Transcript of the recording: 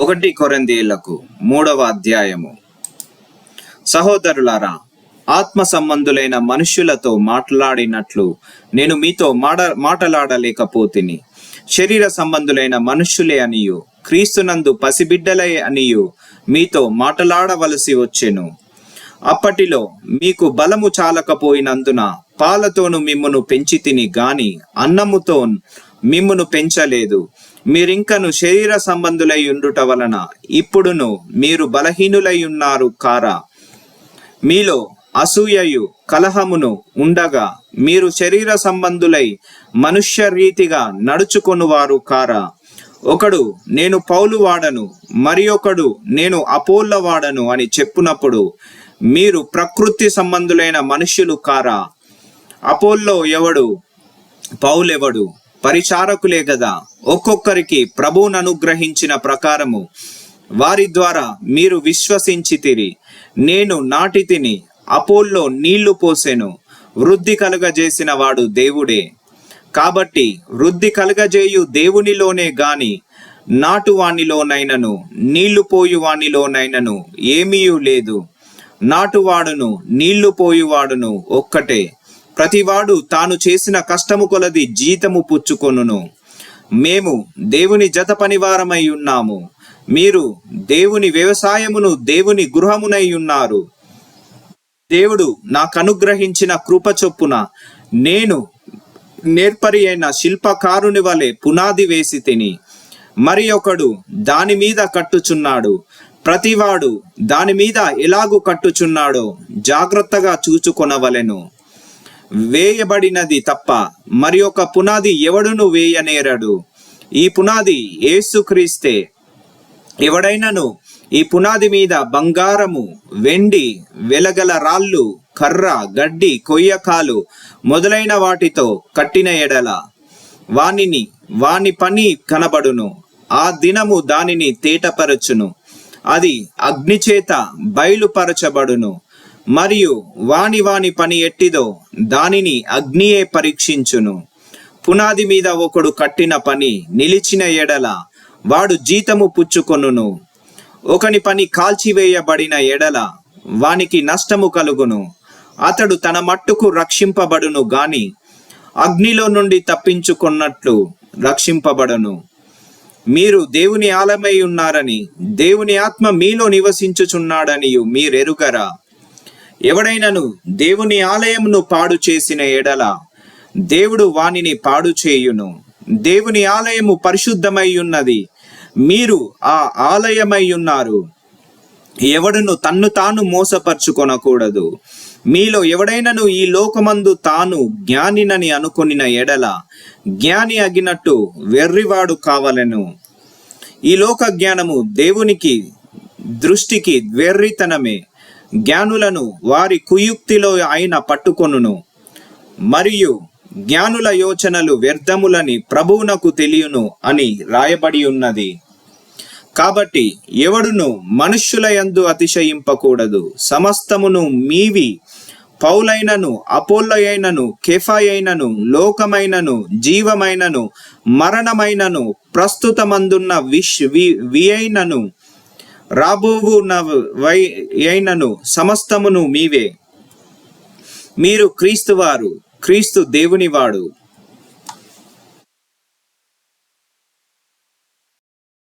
ఒకటి కొరందీలకు మూడవ అధ్యాయము. సహోదరులారా ఆత్మ సంబంధులైన మనుష్యులతో మాట్లాడినట్లు నేను మీతో మాడ మాటలాడలేకపోతిని. శరీర సంబంధులైన మనుష్యులే అనియు క్రీస్తునందు పసిబిడ్డలే అనియు మీతో మాటలాడవలసి వచ్చెను. అప్పటిలో మీకు బలము చాలకపోయినందున పాలతోను మిమ్మును పెంచి తిని గాని అన్నముతో మిమ్మును పెంచలేదు. మీరింకను శరీర సంబంధులై ఉండుట వలన ఇప్పుడును మీరు బలహీనులై ఉన్నారు కారా. మీలో అసూయయు కలహమును ఉండగా మీరు శరీర సంబంధులై మనుష్య రీతిగా నడుచుకొనువారు కారా. ఒకడు నేను పౌలు వాడను మరి ఒకడు నేను అపోల్ల వాడను అని చెప్పునప్పుడు మీరు ప్రకృతి సంబంధులైన మనుష్యులు కారా. అపోల్లో ఎవడు? పౌలెవడు? పరిచారకులే గదా. ఒక్కొక్కరికి ప్రభువును అనుగ్రహించిన ప్రకారము వారి ద్వారా మీరు విశ్వసించితిరి నేను నాటి తిని అపోల్లో నీళ్ళు పోసెను. వృద్ధి కలుగజేసిన వాడు దేవుడే. కాబట్టి వృద్ధి కలుగజేయు దేవునిలోనే గాని నాటువానిలోనైనను నీళ్ళు పోయువానిలోనైనను ఏమీయూ లేదు. నాటువాడును నీళ్ళు పోయువాడును ఒక్కటే. ప్రతివాడు తాను చేసిన కష్టము కొలది జీతము పుచ్చుకొనును. మేము దేవుని జత పనివారమై ఉన్నాము. మీరు దేవుని వ్యవసాయమును దేవుని గృహమునై ఉన్నారు. దేవుడు నాకు అనుగ్రహించిన కృప చొప్పున నేను నేర్పరి అయిన శిల్పకారుని వలె పునాది వేసి తిని మరి ఒకడు దాని మీద కట్టుచున్నాడు. ప్రతివాడు దాని మీద ఎలాగు కట్టుచున్నాడో జాగ్రత్తగా చూచుకొనవలెను. వేయబడినది తప్ప మరి ఒక పునాది ఎవడును వేయనేరడు? ఈ పునాది ఏసుక్రీస్తే ఎవడైనను ఈ పునాది మీద బంగారము వెండి వెలగల రాళ్ళు కర్ర గడ్డి కొయ్యకాలు మొదలైన వాటితో కట్టిన ఎడల. వానిని వాని పని కనబడును. ఆ దినము దానిని తేటపరచును. అది అగ్నిచేత బయలుపరచబడును. మరియు వాని వాని పని ఎట్టిదో దానిని అగ్నియే పరీక్షించును. పునాది మీద ఒకడు కట్టిన పని నిలిచిన ఎడల వాడు జీతము పుచ్చుకొనును. ఒకని పని కాల్చివేయబడిన ఎడల వానికి నష్టము కలుగును. అతడు తన మట్టుకు రక్షింపబడును గాని అగ్నిలో నుండి తప్పించుకున్నట్లు రక్షింపబడను. మీరు దేవుని ఆలమై ఉన్నారని దేవుని ఆత్మ మీలో నివసించుచున్నాడని మీరెరుగరా? ఎవడైనను దేవుని ఆలయమును పాడు చేసిన ఎడల దేవుడు వానిని పాడు చేయును. దేవుని ఆలయము పరిశుద్ధమై ఉన్నది మీరు ఆ ఆలయమై ఉన్నారు ఎవడును తన్ను తాను మోసపరుచుకొనకూడదు. మీలో ఎవడైనను ఈ లోకమందు తాను జ్ఞానినని అనుకునిన ఎడల జ్ఞాని అగినట్టు వెర్రివాడు కావలెను. ఈ లోక జ్ఞానము దేవునికి దృష్టికి వెర్రితనమే. జ్ఞానులను వారి కుయుక్తిలో ఆయన పట్టుకొనును. మరియు జ్ఞానుల యోచనలు వ్యర్థములని ప్రభువునకు తెలియను అని రాయబడి ఉన్నది కాబట్టి ఎవడును మనుష్యుల యందు అతిశయింపకూడదు. సమస్తమును మీవి పౌలైనను అపోల్లయైనను కెఫాయైనను లోకమైనను జీవమైనను మరణమైనను ప్రస్తుతమందున్న విష్ వి వియైనను రాబోవు వై అయినను సమస్తమును మీవే. మీరు క్రీస్తువారు క్రీస్తు దేవునివాడు.